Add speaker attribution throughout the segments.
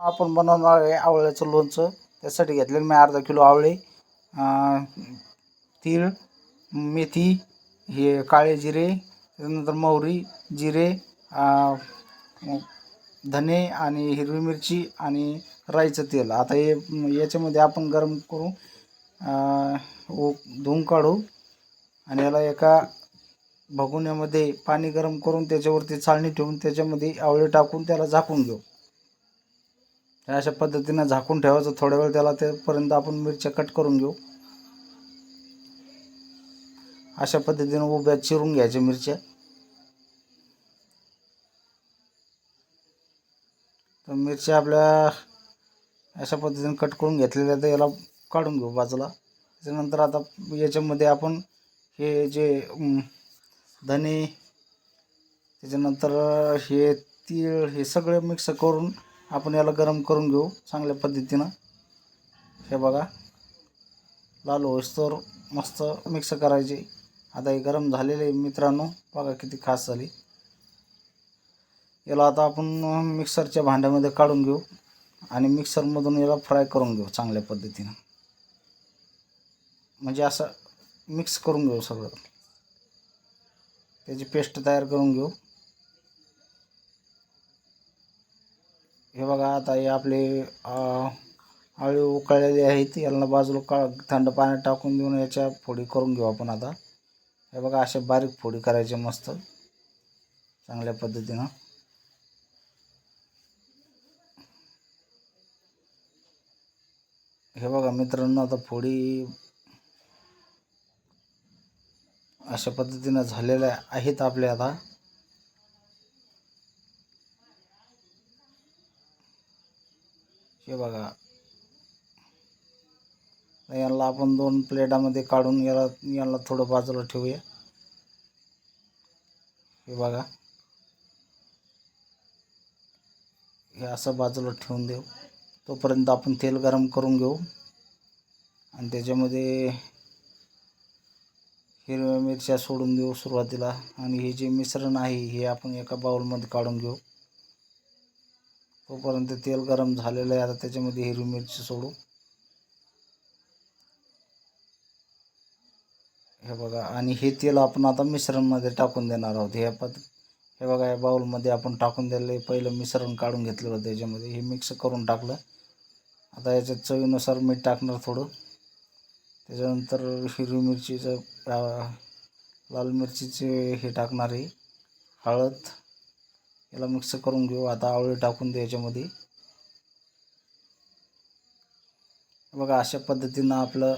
Speaker 1: आपण बनवणार आहे आवळ्याचं लोणचं. त्यासाठी घेतलेलं मी अर्धा किलो आवळे तीळ मेथी हे काळे जिरे त्यानंतर मोहरी जिरे धने आणि हिरवी मिरची आणि राईचं तेल. आता हे याच्यामध्ये आपण गरम करू उ- धुवून काढू आणि याला एका भगुण्यामध्ये पाणी गरम करून त्याच्यावरती चाळणी ठेवून त्याच्यामध्ये आवळे टाकून त्याला झाकून घेऊ. अशा पद्धतीनं झाकून ठेवायचं थोड्या वेळ त्याला तेपर्यंत आपण मिरच्या कट करून घेऊ. अशा पद्धतीनं उभ्या चिरून घ्यायच्या मिरच्या. तर मिरच्या आपल्या अशा पद्धतीने कट करून घेतलेल्या तर याला काढून घेऊ बाजूला. त्याच्यानंतर आता याच्यामध्ये आपण हे जे धने त्याच्यानंतर हे तीळ हे सगळे मिक्स करून आपण याला गरम करून घेऊ चांगल्या पद्धतीनं. हे बघा. लाल होईस्तोवर मस्त मिक्स करायचे. आता हे गरम झालेले मित्रांनो. बघा किती खास झाली. याला आता आपण मिक्सरच्या भांड्यामध्ये काढून घेऊ आणि मिक्सरमधून याला फ्राय करून घेऊ चांगल्या पद्धतीनं. म्हणजे असं मिक्स करून घेऊ सगळं. त्याची पेस्ट तयार करून घेऊ. हे बघा आता हे आपले आळू उकळलेले आहेत. यांना बाजूला का थंड पाण्यात टाकून देऊन याच्या फोडी करून घेऊ आपण आता. हे बघा अशा बारीक फोडी करायचे मस्त. चांगल्या पद्धतीनं. हे बघा मित्रांनो आता फोडी अशा पद्धतीनं झालेल्या आहेत आपल्या आता. हे बघा. याला आपण दोन प्लेटामध्ये काढून याला याला थोडं बाजूला ठेवूया. हे बघा. हे असं बाजूला ठेवून देऊ. तोपर्यंत आपण तेल गरम करून घेऊ. आणि त्याच्यामध्ये हिरव्या मिरच्या सोडून देऊ सुरुवातीला. आणि हे जे मिश्रण आहे हे आपण एका बाउलमध्ये काढून घेऊ. तोपर्यंत तेल गरम झालेलं आहे. आता त्याच्यामध्ये हिरवी मिरची सोडू. हे बघा आणि हे तेल आपण आता मिश्रणमध्ये टाकून देणार आहोत. हे पद हे बघा या बाउलमध्ये आपण टाकून दिलं आहे. पहिलं मिश्रण काढून घेतलेलं होतं त्याच्यामध्ये हे मिक्स करून टाकलं. आता याच्यात चवीनुसार मीठ टाकणार थोडं. त्याच्यानंतर हिरवी मिरचीचं लाल मिरचीचे हे टाकणार आहे. हळद. याला मिक्स करून घेऊ. आता आवळी टाकून दे याच्यामध्ये. बघा अशा पद्धतीनं आपलं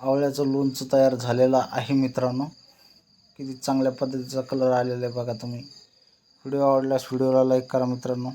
Speaker 1: आवळ्याचं लोणचं तयार झालेलं आहे मित्रांनो. किती चांगल्या पद्धतीचा कलर आलेला आहे बघा तुम्ही. व्हिडिओ आवडल्यास व्हिडिओला लाईक करा मित्रांनो.